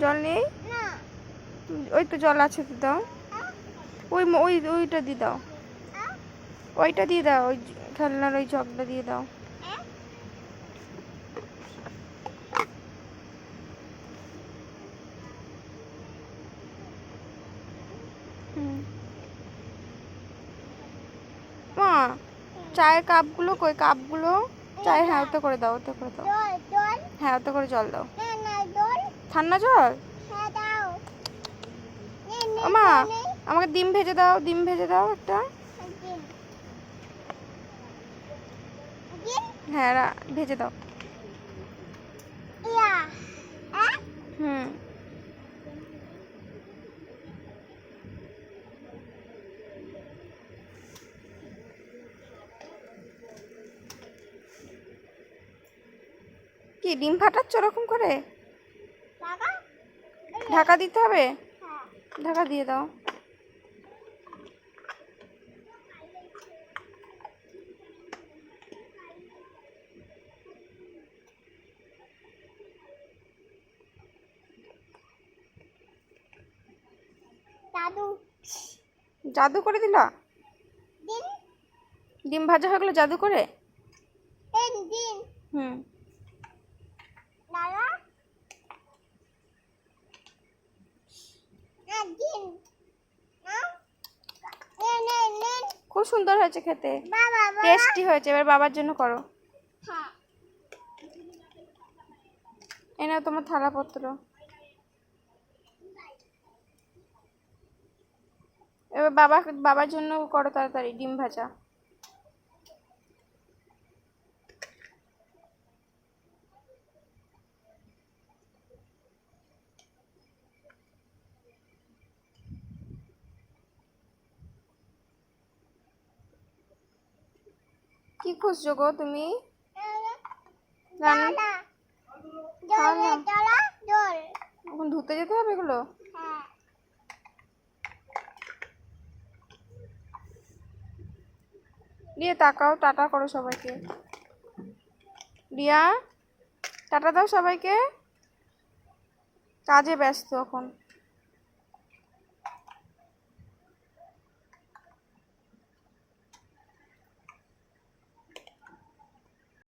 জল নেই? ওই তো জল আছে তো দাও। ওই ওই ওইটা দিয়ে দাও। ওইটা দিয়ে দাও ওই খেলনার ওই জগটা দিয়ে দাও। মা চায়ের কাপগুলো কই? কাপগুলো চায়ের হ্যাঁ ওতে করে দাও ওতে করে দাও। হ্যাঁ ওতে করে জল দাও। ঠান্ডা জল হ্যাঁ মা আমাকে ডিম ভেজে দাও ডিম ভেজে দাও একটা। হ্যাঁ ভেজে দাও। হুম। কি ডিম ফাটাচ্ছ ওরকম করে? ঢাকা দিতে হবে? ঢাকা দিয়ে দাও। জাদু করে দিলা? ডিম ভাজা হয়ে গেলো জাদু করে? হুম। খুব সুন্দর হয়েছে খেতে। টেস্টি হয়েছে। এবার বাবার জন্য করো। হ্যাঁ। এ নাও তোমার থালাপত্র। এবার বাবা বাবার জন্য করো তাড়াতাড়ি ডিম ভাজা। কি খুঁজছো গো তুমি? এখন ধুতে যেতে হবে এগুলো? হ্যাঁ। রিয়া তাকাও টাটা করো সবাইকে। রিয়া টাটা দাও সবাইকে। কাজে ব্যস্ত এখন।